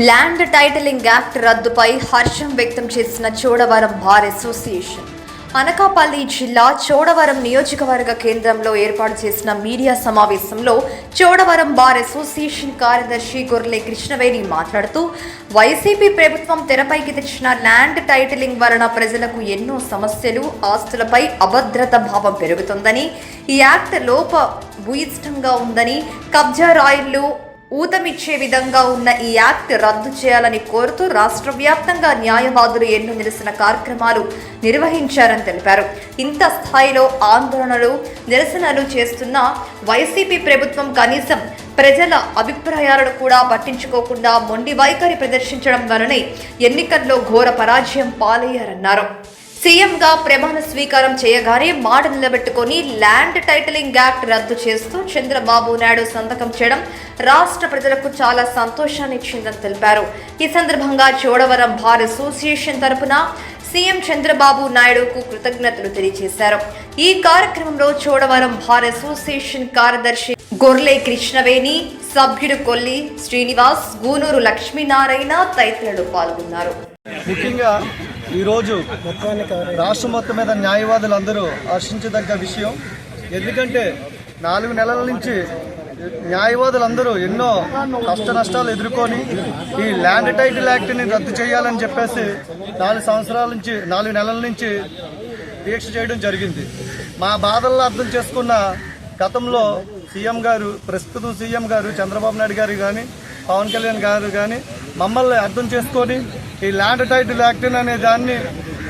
Land titling act రద్దుపై హర్షం వ్యక్తం చేసిన చోడవరం బార్ అసోసియేషన్. అనకాపల్లి జిల్లా చోడవరం నియోజకవర్గ కేంద్రంలో ఏర్పాటు చేసిన మీడియా సమావేశంలో చోడవరం బార్ అసోసియేషన్ కార్యదర్శి గొర్రె కృష్ణవేణి మాట్లాడుతూ వైసీపీ ప్రభుత్వం తెరపైకి తెచ్చిన ల్యాండ్ టైటిలింగ్ వలన ప్రజలకు ఎన్నో సమస్యలు ఆస్తులపై అభద్రత భావం పెరుగుతుందని ఈ యాక్ట్ లోప భూయిష్టంగా ఉందని కబ్జా రాయిళ్ళు ఊతమిచ్చే విధంగా ఉన్న ఈ యాక్ట్ రద్దు చేయాలని కోరుతూ రాష్ట్ర వ్యాప్తంగా న్యాయవాదులు ఎన్నో నిరసన కార్యక్రమాలు నిర్వహించారని తెలిపారు. ఇంత స్థాయిలో ఆందోళనలు నిరసనలు చేస్తున్న వైసీపీ ప్రభుత్వం కనీసం ప్రజల అభిప్రాయాలను కూడా పట్టించుకోకుండా మొండి వైఖరి ప్రదర్శించడం వలనే ఎన్నికల్లో ఘోర పరాజయం పాలయ్యారన్నారు. సీఎంగా ప్రమాణ స్వీకారం చేయగానే మాట నిలబెట్టుకొని ల్యాండ్ టైటిలింగ్ యాక్ట్ రద్దు చేస్తూ చంద్రబాబు నాయుడు సంతకం చేయడం రాష్ట్ర ప్రజలకు చాలా సంతోషాన్ని ఇచ్చిందని తెలిపారు. ఈ సందర్భంగా చోడవరం బార్ అసోసియేషన్ తరపున సీఎం చంద్రబాబు నాయుడుకు కృతజ్ఞతలు తెలియజేశారు. ఈ కార్యక్రమంలో చోడవరం బార్ అసోసియేషన్ కార్యదర్శి గొర్లే కృష్ణవేణి సభ్యుడు కొల్లి శ్రీనివాస్ గూనూరు లక్ష్మీనారాయణ తదితరులు పాల్గొన్నారు. ముఖ్యంగా ఈరోజు రాష్ట్రం మొత్తం మీద న్యాయవాదులందరూ హర్షించదగ్గ విషయం. ఎందుకంటే నాలుగు నెలల నుంచి న్యాయవాదులందరూ ఎన్నో కష్ట నష్టాలు ఎదుర్కొని ఈ ల్యాండ్ టైటిల్ యాక్ట్ని రద్దు చేయాలని చెప్పేసి నాలుగు సంవత్సరాల నుంచి నాలుగు నెలల నుంచి దీక్ష చేయడం జరిగింది. మా బాధల్లో అర్థం చేసుకున్న గతంలో సీఎం గారు ప్రస్తుతం సీఎం గారు చంద్రబాబు నాయుడు గారు కానీ పవన్ కళ్యాణ్ గారు కానీ మమ్మల్ని అర్థం చేసుకొని ఈ ల్యాండ్ టైటిల్ యాక్ట్ అనే దాన్ని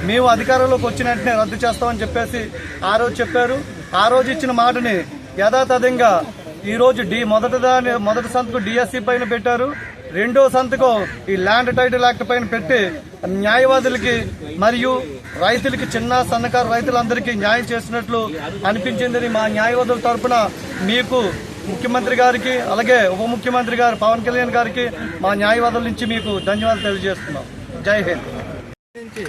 మేము అధికారంలోకి వచ్చిన వెంటనే రద్దు చేస్తామని చెప్పేసి ఆ రోజు చెప్పారు. ఆ రోజు ఇచ్చిన మాటని యథాతథంగా ఈరోజు డి మొదటి దాని మొదటి సంతకం డిఎస్సి పైన పెట్టారు. రెండో సంతకం ఈ ల్యాండ్ టైటిల్ యాక్ట్ పైన పెట్టి న్యాయవాదులకి మరియు రైతులకి చిన్న సన్నకారు రైతులందరికీ న్యాయం చేసినట్లు అనిపించిందని మా న్యాయవాదుల తరపున మీకు ముఖ్యమంత్రి గారికి అలాగే ఉప ముఖ్యమంత్రి గారు పవన్ కళ్యాణ్ గారికి మా న్యాయవాదుల నుంచి మీకు ధన్యవాదాలు తెలియజేస్తున్నాం. జై హింద్.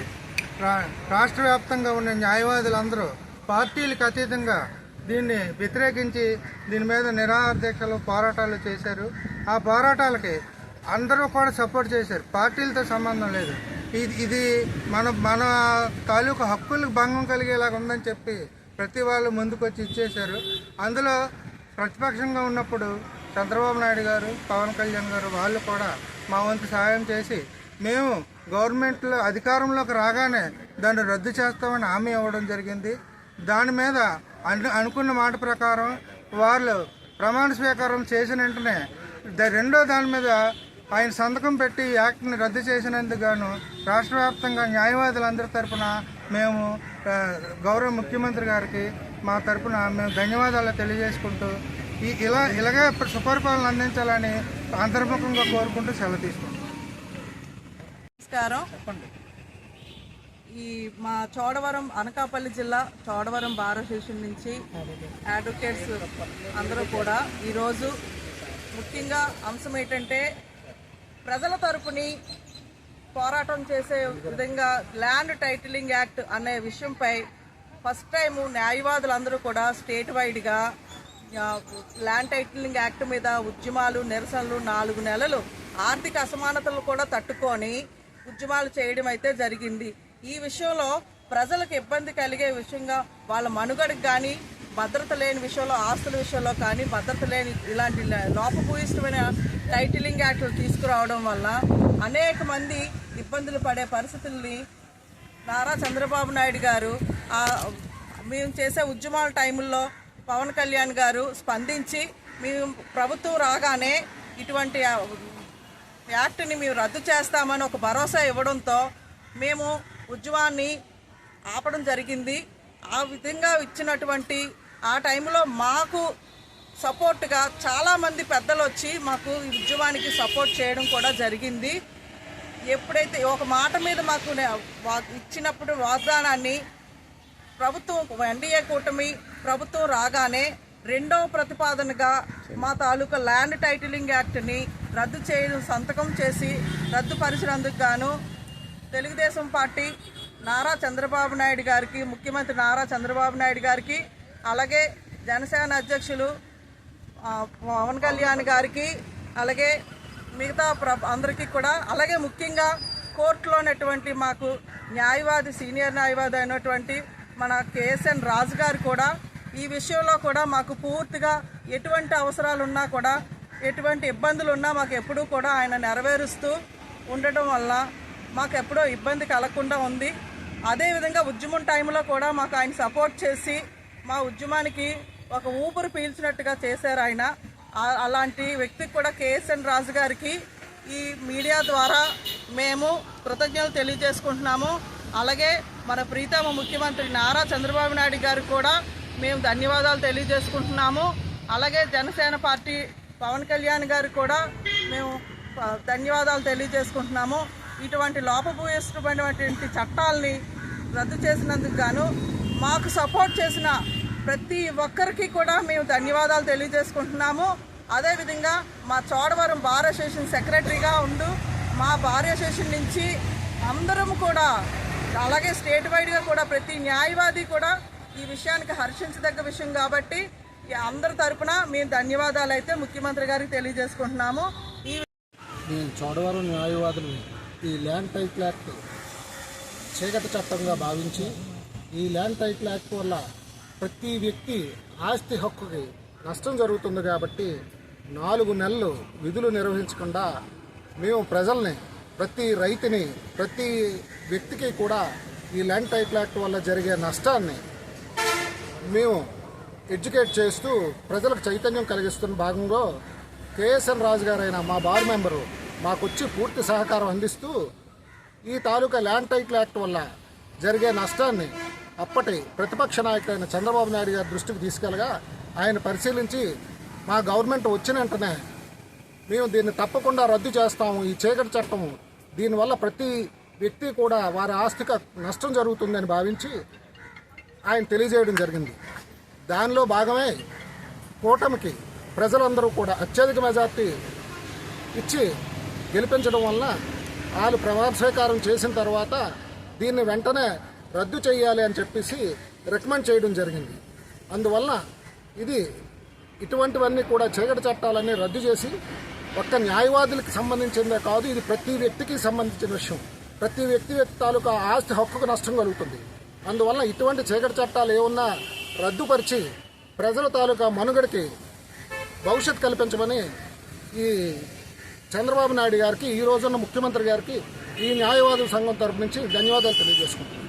రా- రాష్ట్ర వ్యాప్తంగా ఉన్న న్యాయవాదులందరూ పార్టీలకు అతీతంగా దీన్ని వ్యతిరేకించి దీని మీద నిరాహారదీక్షలు పోరాటాలు చేశారు. ఆ పోరాటాలకి అందరూ కూడా సపోర్ట్ చేశారు. పార్టీలతో సంబంధం లేదు. ఇది ఇది మన మన తాలూకు హక్కులకు భంగం కలిగేలాగా ఉందని చెప్పి ప్రతి వాళ్ళు ముందుకొచ్చి ఇచ్చేశారు. అందులో ప్రతిపక్షంగా ఉన్నప్పుడు చంద్రబాబు నాయుడు గారు పవన్ కళ్యాణ్ గారు వాళ్ళు కూడా మా వంతు సహాయం చేసి మేము గవర్నమెంట్లో అధికారంలోకి రాగానే దాన్ని రద్దు చేస్తామని హామీ ఇవ్వడం జరిగింది. దాని మీద అను అనుకున్న మాట ప్రకారం వాళ్ళు ప్రమాణ స్వీకారం చేసిన వెంటనే ద- రెండో దాని మీద ఆయన సంతకం పెట్టి యాక్ట్ని రద్దు చేసినందుకు గాను రాష్ట్ర వ్యాప్తంగా న్యాయవాదులందరి తరపున మేము గౌరవ ముఖ్యమంత్రి గారికి మా తరపున మేము ధన్యవాదాలు తెలియజేసుకుంటూ ఈ ఇలా ఇలాగే సుపరిపాలన అందించాలని అంతర్ముఖంగా కోరుకుంటూ సెలవు తీసుకుంటాం నమస్కారం. ఈ మా చోడవరం అనకాపల్లి జిల్లా చోడవరం బార్ అసోసియేషన్ నుంచి అడ్వకేట్స్ అందరూ కూడా ఈరోజు ముఖ్యంగా అంశం ఏంటంటే ప్రజల తరపుని పోరాటం చేసే విధంగా ల్యాండ్ టైటిలింగ్ యాక్ట్ అనే విషయంపై ఫస్ట్ టైము న్యాయవాదులందరూ కూడా స్టేట్ వైడ్గా ల్యాండ్ టైటిలింగ్ యాక్ట్ మీద ఉద్యమాలు నిరసనలు నాలుగు నెలలు ఆర్థిక అసమానతలు కూడా తట్టుకొని ఉద్యమాలు చేయడం అయితే జరిగింది. ఈ విషయంలో ప్రజలకు ఇబ్బంది కలిగే విషయంగా వాళ్ళ మనుగడకు కానీ భద్రత లేని విషయంలో ఆస్తుల విషయంలో కానీ భద్రత లేని ఇలాంటి లోపభూయిష్టమైన టైటిలింగ్ యాక్ట్లు తీసుకురావడం వల్ల అనేక మంది ఇబ్బందులు పడే పరిస్థితుల్ని నారా చంద్రబాబు నాయుడు గారు మేము చేసే ఉద్యమాల టైంలో పవన్ కళ్యాణ్ గారు స్పందించి మేము ప్రభుత్వం రాగానే ఇటువంటి యాక్ట్ని మేము రద్దు చేస్తామని ఒక భరోసా ఇవ్వడంతో మేము ఉద్యమాన్ని ఆపడం జరిగింది. ఆ విధంగా ఇచ్చినటువంటి ఆ టైంలో మాకు సపోర్ట్గా చాలామంది పెద్దలు వచ్చి మాకు ఈ ఉద్యమానికి సపోర్ట్ చేయడం కూడా జరిగింది. ఎప్పుడైతే ఒక మాట మీద మాకు వా- ఇచ్చినప్పుడు వాగ్దానాన్ని ప్రభుత్వం ఎన్డీఏ కూటమి ప్రభుత్వం రాగానే రెండవ ప్రతిపాదనగా మా తాలూకా ల్యాండ్ టైటిలింగ్ యాక్ట్ని రద్దు చేయడం సంతకం చేసి రద్దుపరిచినందుకు గాను తెలుగుదేశం పార్టీ నారా చంద్రబాబు నాయుడు గారికి ముఖ్యమంత్రి నారా చంద్రబాబు నాయుడు గారికి అలాగే జనసేన అధ్యక్షులు పవన్ కళ్యాణ్ గారికి అలాగే మిగతా ప్ర అందరికీ కూడా అలాగే ముఖ్యంగా కోర్టులో ఉన్నటువంటి మాకు న్యాయవాది సీనియర్ న్యాయవాది అయినటువంటి మన కేఎస్ఎన్ రాజు గారు కూడా ఈ విషయంలో కూడా మాకు పూర్తిగా ఎటువంటి అవసరాలు ఉన్నా కూడా ఎటువంటి ఇబ్బందులు ఉన్నా మాకు ఎప్పుడూ కూడా ఆయన నెరవేరుస్తూ ఉండటం వల్ల మాకు ఎప్పుడో ఇబ్బంది కలగకుండా ఉంది. అదేవిధంగా ఉద్యమం టైంలో కూడా మాకు ఆయన సపోర్ట్ చేసి మా ఉద్యమానికి ఒక ఊపిరి పీల్చినట్టుగా చేశారు ఆయన. అలాంటి వ్యక్తికి కూడా కేఎస్ఎన్ రాజు గారికి ఈ మీడియా ద్వారా మేము కృతజ్ఞతలు తెలియజేసుకుంటున్నాము. అలాగే మన ప్రీతమ ముఖ్యమంత్రి నారా చంద్రబాబు నాయుడు గారికి కూడా మేము ధన్యవాదాలు తెలియజేసుకుంటున్నాము. అలాగే జనసేన పార్టీ పవన్ కళ్యాణ్ గారికి కూడా మేము ధన్యవాదాలు తెలియజేసుకుంటున్నాము. ఇటువంటి లోపభూయిష్టమైనటువంటి చట్టాలని రద్దు చేసినందుకు గాను మాకు సపోర్ట్ చేసిన ప్రతి ఒక్కరికి కూడా మేము ధన్యవాదాలు తెలియజేసుకుంటున్నాము. అదేవిధంగా మా చోడవరం బార్ అసోసియేషన్ సెక్రటరీగా ఉండు మా బార్ అసోసియేషన్ నుంచి అందరం కూడా అలాగే స్టేట్ వైడ్గా కూడా ప్రతి న్యాయవాది కూడా ఈ విషయానికి హర్షించదగ్గ విషయం కాబట్టి అందరి తరపున మేము ధన్యవాదాలు అయితే ముఖ్యమంత్రి గారికి తెలియజేసుకుంటున్నాము. ఈ నేను చోడవరం న్యాయవాదులు ఈ ల్యాండ్ టైటిల్ యాక్ట్ చీకటి చట్టంగా భావించి ఈ ల్యాండ్ టైటిల్ యాక్ట్ వల్ల ప్రతి వ్యక్తి ఆస్తి హక్కుకి నష్టం జరుగుతుంది కాబట్టి నాలుగు నెలలు విధులు నిర్వహించకుండా మేము ప్రజల్ని ప్రతి రైతుని ప్రతి వ్యక్తికి కూడా ఈ ల్యాండ్ టైటిల్ యాక్ట్ వల్ల జరిగే నష్టాన్ని మేము ఎడ్యుకేట్ చేస్తూ ప్రజలకు చైతన్యం కలిగిస్తున్న భాగంలో కేఎస్ఎన్ రాజు గారైన మా బార్ మెంబరు మాకొచ్చి పూర్తి సహకారం అందిస్తూ ఈ తాలూకా ల్యాండ్ టైటిల్ యాక్ట్ వల్ల జరిగే నష్టాన్ని అప్పటి ప్రతిపక్ష నాయకుడైన చంద్రబాబు నాయుడు గారి దృష్టికి తీసుకెళ్ళగా ఆయన పరిశీలించి మా గవర్నమెంట్ వచ్చిన వెంటనే మేము దీన్ని తప్పకుండా రద్దు చేస్తాము ఈ చీకటి చట్టము దీనివల్ల ప్రతి వ్యక్తి కూడా వారి ఆస్తిక నష్టం జరుగుతుందని భావించి ఆయన తెలియజేయడం జరిగింది. దానిలో భాగమే కూటమికి ప్రజలందరూ కూడా అత్యధిక మెజార్టీ ఇచ్చి గెలిపించడం వలన వాళ్ళు ప్రమాణ స్వీకారం చేసిన తర్వాత దీన్ని వెంటనే రద్దు చేయాలి అని చెప్పేసి రికమెండ్ చేయడం జరిగింది. అందువల్ల ఇది ఇటువంటివన్నీ కూడా చీకటి చట్టాలన్నీ రద్దు చేసి ఒక్క న్యాయవాదులకు సంబంధించిందే కాదు ఇది ప్రతి వ్యక్తికి సంబంధించిన విషయం. ప్రతి వ్యక్తి వ్యక్తి తాలూకా ఆస్తి హక్కుకు నష్టం కలుగుతుంది. అందువల్ల ఇటువంటి చీకటి చట్టాలు ఏమున్నా రద్దుపరిచి ప్రజల తాలూకా మనుగడికి భవిష్యత్ కల్పించమని ఈ చంద్రబాబు నాయుడు గారికి ఈ రోజున్న ముఖ్యమంత్రి గారికి ఈ న్యాయవాదుల సంఘం తరపు నుంచి ధన్యవాదాలు తెలియజేసుకుంటున్నాను.